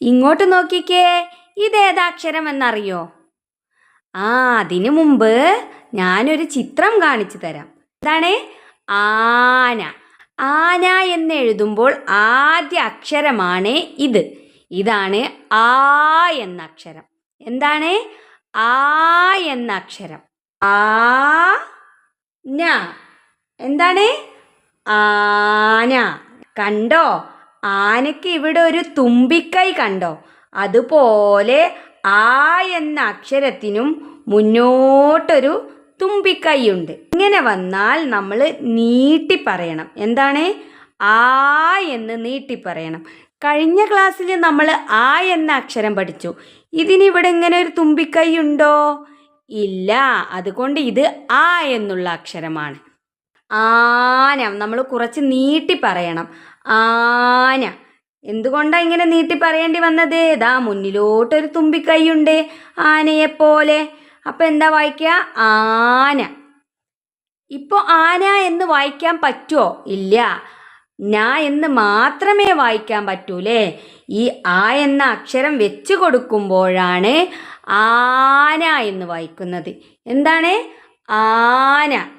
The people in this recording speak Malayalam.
ഇങ്ങോട്ട് നോക്കിക്കേ. ഇതേതാക്ഷരം എന്നറിയോ ആ അതിനു മുമ്പ് ഞാനൊരു ചിത്രം കാണിച്ചു തരാം. എന്താണ് ആന. ആന എന്ന് എഴുതുമ്പോൾ ആദ്യ അക്ഷരമാണ് ഇത്. ഇതാണ് ആ എന്ന അക്ഷരം. എന്താണ്? ആ എന്ന അക്ഷരം. ആ എന്താണ്? ആന. കണ്ടോ? ആനയ്ക്ക് ഇവിടെ ഒരു തുമ്പിക്കൈ കണ്ടോ? അതുപോലെ ആ എന്ന അക്ഷരത്തിനും മുന്നോട്ടൊരു തുമ്പിക്കൈയുണ്ട്. ഇങ്ങനെ വന്നാൽ നമ്മൾ നീട്ടി പറയണം എന്താണ്? ആ എന്ന് നീട്ടി പറയണം കഴിഞ്ഞ ക്ലാസ്സിൽ നമ്മൾ ആ എന്ന അക്ഷരം പഠിച്ചു. ഇതിനിവിടെ ഇങ്ങനെ ഒരു തുമ്പിക്കൈ ഉണ്ടോ ഇല്ല. അതുകൊണ്ട് ഇത് ആ എന്നുള്ള അക്ഷരമാണ്. ആന. നമ്മൾ കുറച്ച് നീട്ടി പറയണം. ആന. എന്തുകൊണ്ടാണ് ഇങ്ങനെ നീട്ടി പറയേണ്ടി വന്നത്? ഇതാ മുന്നിലോട്ടൊരു തുമ്പിക്കൈയുണ്ട് ആനയെപ്പോലെ. അപ്പം എന്താ വായിക്കുക ആന. ഇപ്പോൾ ആന എന്ന് വായിക്കാൻ പറ്റുമോ ഇല്ല. ന എന്ന് മാത്രമേ വായിക്കാൻ പറ്റൂലേ. ഈ ആ എന്ന അക്ഷരം വെച്ച് കൊടുക്കുമ്പോഴാണ് ആന എന്ന് വായിക്കുന്നത്. എന്താണ്? ആന.